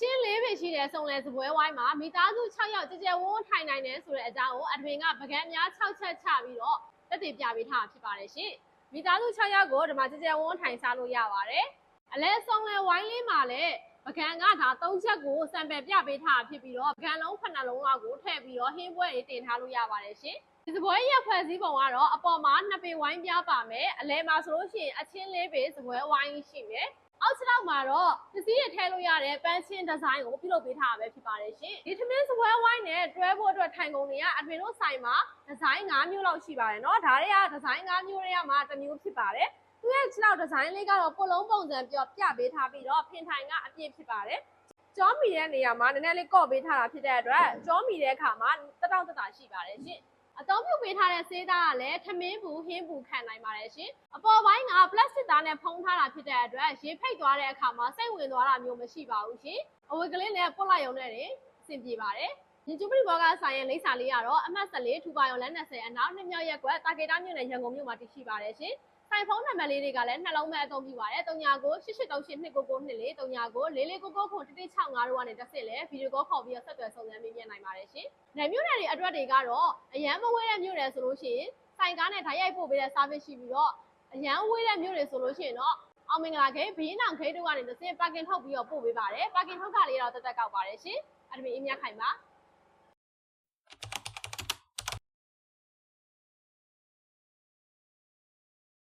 ချင်းလေးပဲရှိတဲ့စုံလဲစပွဲဝိုင်းမှာမိသားစု6ယောက်ကြကြဝန်းထိုင်နိုင်တယ်ဆိုတဲ့အကြောင်းကိုအဒမင်ကပကံများ6ချက်ချပြီးတော့တက်တည်ပြပေးထားတာဖြစ်ပါတယ်ရှင်မိသားစု6ယောက်ကိုဒီမှာကြကြဝန်းထိုင်စားလို့ရပါတယ်အလဲစုံလဲဝိုင်းလေးမှာလည်းပကံကဒါ3ချက်ကိုစံပယ်ပြပေးထားတာဖြစ်ပြီးတော့ပကံလုံး9လုံးလောက်ကိုထည့်ပြီးတော့ဟင်းပွဲတွေတင်ထားလို့ရပါတယ်ရှင်ဒီစပွဲရက်ဖွဲ့စည်းပုံကတော့အပေါ်မှာနှစ်ပေဝိုင်းပြပါမယ်အလဲမှာဆိုလို့ရှိရင်အချင်းလေးပေစပွဲဝိုင်းရှိမယ် အောက်ခြေလောက်မှာတော့ပစ္စည်းတွေထည့်လို့ရတဲ့ပန်းချင်းဒီဇိုင်းကိုပြုလုပ်ပေးထားတာပဲဖြစ်ပါတယ်ရှင်ဒီထမင်းစပွဲဝိုင်းနဲ့တွဲဖို့အတွက်ထိုင်ကုန်တွေကအပြင်တို့ဆိုင်မှာဒီဇိုင်း၅မျိုးလောက်ရှိပါတယ်เนาะဒါတွေကဒီဇိုင်း၅မျိုးတွေကမှတစ်မျိုးဖြစ်ပါတယ်သူရဲ့ခြေလောက်ဒီဇိုင်းလေးကတော့ပုတ်လုံးပုံစံပြောပြပေးထားပြီးတော့ဖင်ထိုင်ကအပြည့်ဖြစ်ပါတယ်ကြောမီတဲ့နေရာမှာနည်းနည်းလေးကော့ပေးထားတာဖြစ်တဲ့အတွက်ကြောမီတဲ့အခါမှာတက်တောင့်တက်တာရှိပါတယ်ရှင် အသုံးပြုပေးထားတဲ့ဆေးသားကလည်းထမင်းဘူးဟင်းဘူးခံနိုင်ပါတယ်ရှင်အပေါ်ပိုင်းကပလတ်စတစ်သားနဲ့ဖုံးထားတာဖြစ်တဲ့အတွက်ရေဖိတ်သွားတဲ့အခါမှာစိတ်ဝင်သွားတာမျိုးမရှိပါဘူးရှင်အဝတ်ကလေးနဲ့ပုတ်လိုက်ရုံနဲ့တင်အဆင်ပြေပါတယ် ရင်ကျူပရီဘောကဆိုင်ရဲ့လိပ်စာလေးကတော့အမှတ်14ထူပါရုံလက်20အနောက်နှစ်မြောက်ရက်ကွက်တာကေတာမြို့နယ်ရန်ကုန်မြို့မှာတည်ရှိပါတယ်ရှင်ဆိုင်ဖုန်းနံပါတ်လေးတွေကလည်းနှလုံးမဲ့အသုံးပြုပါတယ်။39ကို8838299424 39ကို4499ခု1165တို့ကနေတက်စစ်လဲဗီဒီယိုကောခေါ်ပြီးတော့ဆက်သွယ်စုံစမ်းမေးမြန်းနိုင်ပါတယ်ရှင်။နယ်မြို့နယ်တွေအတွက်တွေကတော့အရန်မဝဲတဲ့မြို့နယ်ဆိုလို့ရှိရင်ဆိုင်ကားနဲ့ဓာတ်ရိုက်ပို့ပေးတဲ့ service ရှိပြီးတော့အရန်ဝဲတဲ့မြို့တွေဆိုလို့ရှိရင်တော့အောင်မင်္ဂလာဂိတ်ဘီးနောင်ဂိတ်တို့ကနေတစ်စင်းပါကင်ထုတ်ပြီးတော့ပို့ပေးပါတယ်။ပါကင်ထုတ်ကလေးတော့တက်တက်ကောက်ပါတယ်ရှင်။အဲ့ဒါမျိုးအင်းမြခိုင်ပါ။